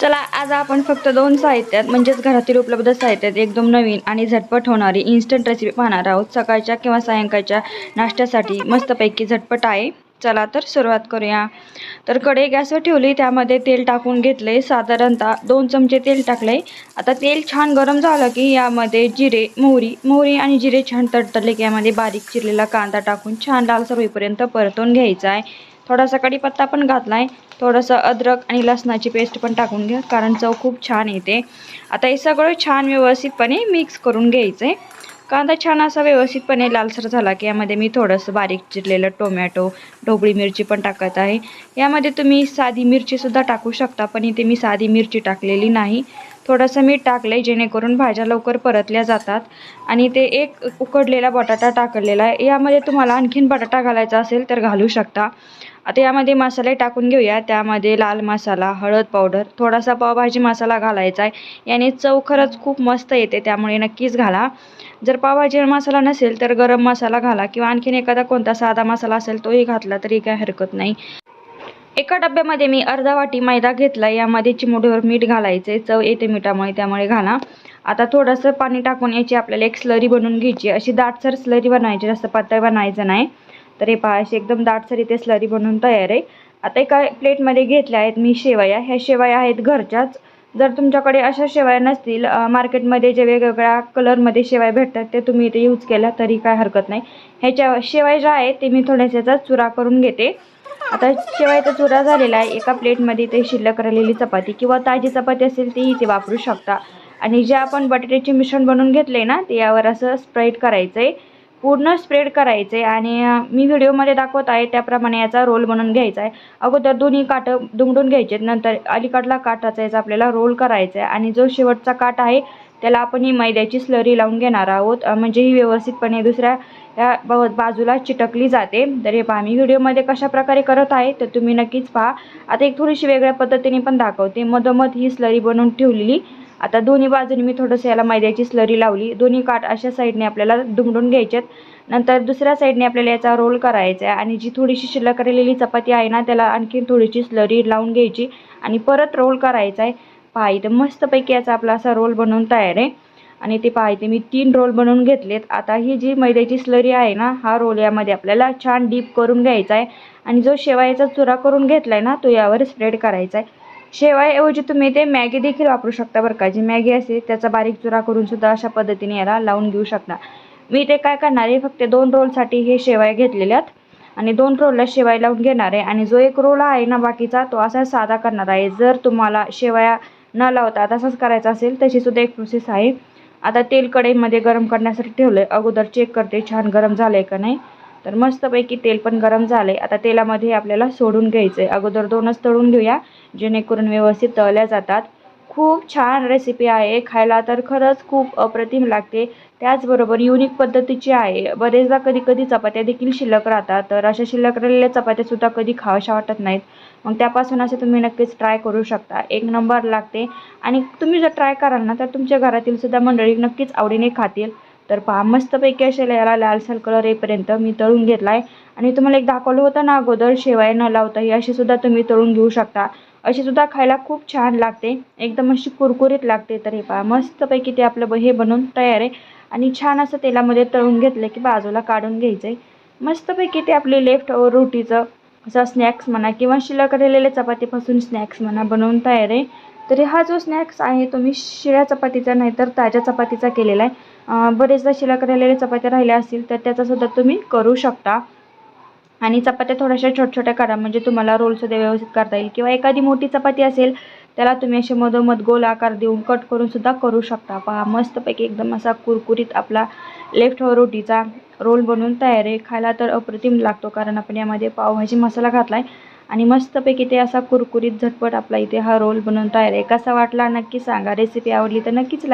चला आज आपण फक्त दोन साहित्यात म्हणजेच घरातील उपलब्ध साहित्यात एकदम नवीन आणि झटपट होणारी इन्स्टंट रेसिपी पाहणार आहोत. सकाळच्या किंवा सायंकाळच्या नाश्त्यासाठी मस्तपैकी झटपट आहे. चला तर सुरुवात करूया. तर कढई गॅसवर ठेवली त्यामध्ये तेल टाकून घेतले. साधारणतः दोन चमचे तेल टाकले. आता तेल छान गरम झालं की यामध्ये जिरे मोहरी मोहरी आणि जिरे छान तडतडले की यामध्ये बारीक चिरलेला कांदा टाकून छान लालसर होईपर्यंत परतून घ्यायचा आहे. थोडासा कढीपत्ता पण घातला आहे थोडंसं अद्रक आणि लसणाची पेस्ट पण टाकून घ्या कारण चव खूप छान येते. आता हे सगळं छान व्यवस्थितपणे मिक्स करून घ्यायचं आहे कांदा छान असा व्यवस्थितपणे लालसर झाला की यामध्ये मी थोडंसं बारीक चिरलेलं टोमॅटो ढोबळी मिरची पण टाकत आहे. यामध्ये तुम्ही साधी मिरचीसुद्धा टाकू शकता पण इथे मी साधी मिरची टाकलेली नाही. थोडंसं मीठ टाकलं आहे जेणेकरून भाज्या लवकर परतल्या जातात. आणि ते एक उकडलेला बटाटा टाकलेला आहे. यामध्ये तुम्हाला आणखीन बटाटा घालायचा असेल तर घालू शकता. आता यामध्ये मसाले टाकून घेऊया. त्यामध्ये लाल मसाला हळद पावडर थोडासा पावभाजी मसाला घालायचा आहे. याने चव खरंच खूप मस्त येते त्यामुळे नक्कीच घाला. जर पावभाजी मसाला नसेल तर गरम मसाला घाला किंवा आणखीन एखादा कोणता साधा मसाला असेल तोही घातला तरी काही हरकत नाही. एका डब्यामध्ये मी अर्धा वाटी मैदा घेतला यामध्ये चिमुडीवर मीठ घालायचे चव येते मिठामुळे त्यामुळे घाला. आता थोडंसं पाणी टाकून याची आपल्याला एक स्लरी बनवून घ्यायची अशी दाटसर स्लरी बनवायची जास्त पातळ बनायचं नाही. तर हे पहा अशी एकदम दाटसर इथे स्लरी बनवून तयार आहे. आता एका प्लेटमध्ये घेतल्या आहेत मी शेवया. ह्या शेवया आहेत घरच्याच. जर तुमच्याकडे अशा शेवया नसतील मार्केटमध्ये जे वेगवेगळ्या कलरमध्ये शेवया भेटतात ते तुम्ही इथे यूज केल्या तरी काय हरकत नाही. ह्याच्या शेवया ज्या आहेत ते मी थोड्याशाचा चुरा करून घेते. आता शेवयाचा चुरा झालेला आहे. एका प्लेटमध्ये ते शिल्लक राहिलेली चपाती किंवा ताजी चपाती असेल ती इथे वापरू शकता. आणि जे आपण बटाट्याचे मिश्रण बनवून घेतले ना ते यावर असं स्प्रेड करायचं आहे पूर्ण स्प्रेड करायचे आणि मी व्हिडिओमध्ये दाखवत आहे त्याप्रमाणे याचा रोल बनवून घ्यायचा आहे. अगोदर दोन्ही काठं दुमडून घ्यायचे नंतर अलीकडला काठ याचा आपल्याला रोल करायचा आहे. आणि जो शेवटचा काठ आहे त्याला आपण ही मैद्याची स्लरी लावून घेणार आहोत. म्हणजे ही व्यवस्थितपणे दुसऱ्या या बाजूला चिटकली जाते. तर हे पहा मी व्हिडिओमध्ये कशा प्रकारे करत आहे तर तुम्ही नक्कीच पहा. आता एक थोडीशी वेगळ्या पद्धतीने पण दाखवते. मधोमध ही स्लरी बनवून ठेवलेली. आता दोन्ही बाजूने मी थोडंसं याला मैद्याची स्लरी लावली. दोन्ही काठ अशा साईडने आपल्याला दुमडून घ्यायच्यात नंतर दुसऱ्या साईडने आपल्याला याचा रोल करायचा आहे. आणि जी थोडीशी शिल्लक राहिलेली चपाती आहे ना त्याला आणखीन थोडीशी स्लरी लावून घ्यायची आणि परत रोल करायचा आहे. पहा तर मस्तपैकी याचा आपला असा रोल बनवून तयार आहे. आणि ते पहा इथे मी तीन रोल बनवून घेतलेत. आता ही जी मैद्याची स्लरी आहे ना हा रोल यामध्ये आपल्याला छान डीप करून घ्यायचा आहे. आणि जो शेवायचा चुरा करून घेतला आहे ना तो यावर स्प्रेड करायचा आहे. शेवाऐवजी तुम्ही ते मॅगी देखील वापरू शकता बरं का. जी मॅगी असते त्याचा बारीक चुरा करून सुद्धा अशा पद्धतीने याला लावून घेऊ शकता. मी ते काय करणार आहे फक्त दोन रोलसाठी हे शेवाय घेतलेल्यात आणि दोन रोलला शेवाय लावून घेणार आहे. आणि जो एक रोल आहे ना बाकीचा तो असा साधा करणार आहे. जर तुम्हाला शेवाया न लावता तसाच करायचा असेल तशीसुद्धा एक प्रोसेस आहे. आता तेल कढईमध्ये गरम करण्यासाठी ठेवलं आहे अगोदर चेक करते छान गरम झालं आहे का नाही. तर मस्तपैकी तेल पण गरम झालं आहे आता तेलामध्ये आपल्याला सोडून घ्यायचं आहे अगोदर दोनच तळून घेऊया जेणेकरून व्यवस्थित तळल्या जातात. खूप छान रेसिपी आहे. खायला तर खरंच खूप अप्रतिम लागते. त्याचबरोबर युनिक पद्धतीची आहे. बरेचदा कधी कधी चपात्या देखील शिल्लक राहतात. तर अशा शिल्लक राहिलेल्या चपात्यासुद्धा कधी खावाशा वाटत नाहीत. मग त्यापासून असे तुम्ही नक्कीच ट्राय करू शकता. एक नंबर लागते. आणि तुम्ही जर ट्राय कराल ना तर तुमच्या घरातील सुद्धा मंडळी नक्कीच आवडीने खातील. तर पहा मस्तपैकी असे याला लालसर कलर येईपर्यंत मी तळून घेतला आहे आणि तुम्हाला एक दाखवलं होतं ना अगोदर शेवाय न लावता ही अशी सुद्धा तुम्ही तळून घेऊ शकता. अशी सुद्धा खायला खूप छान लागते. एकदम अशी कुरकुरीत लागते. तर हे पहा मस्तपैकी ते आपलं हे बनवून तयार आहे. आणि छान असं तेलामध्ये तळून घेतलं की बाजूला काढून घ्यायचं आहे मस्तपैकी ते आपले लेफ्ट रोटीचं असं स्नॅक्स म्हणा किंवा शिल्लक राहिलेल्या चपातीपासून स्नॅक्स म्हणा बनवून तयार आहे. तरी हा जो स्नॅक्स आहे तो मी शिळ्या चपातीचा नाही तर ताज्या चपातीचा केलेला आहे. बरेचदा शिल्लक राहिलेल्या चपात्या राहिल्या असतील तर त्याचासुद्धा तुम्ही करू शकता. आणि चपात्या थोड्याशा छोट्या छोट्या करा म्हणजे तुम्हाला रोलसुद्धा व्यवस्थित करता येईल. किंवा एखादी मोठी चपाती असेल त्याला तुम्ही असे मधोमध गोल आकार देऊन कट करूनसुद्धा करू शकता. पहा मस्तपैकी एकदम असा कुरकुरीत आपला लेफ्ट रोटीचा रोल बनवून तयार आहे. खायला तर अप्रतिम लागतो कारण आपण यामध्ये पावभाजी मसाला घातला आहे आणि मस्तपैकी ते असा कुरकुरीत झटपट आपला इथे हा रोल बनवून तयार आहे. कसा वाटला नक्की सांगा. रेसिपी आवडली तर नक्कीच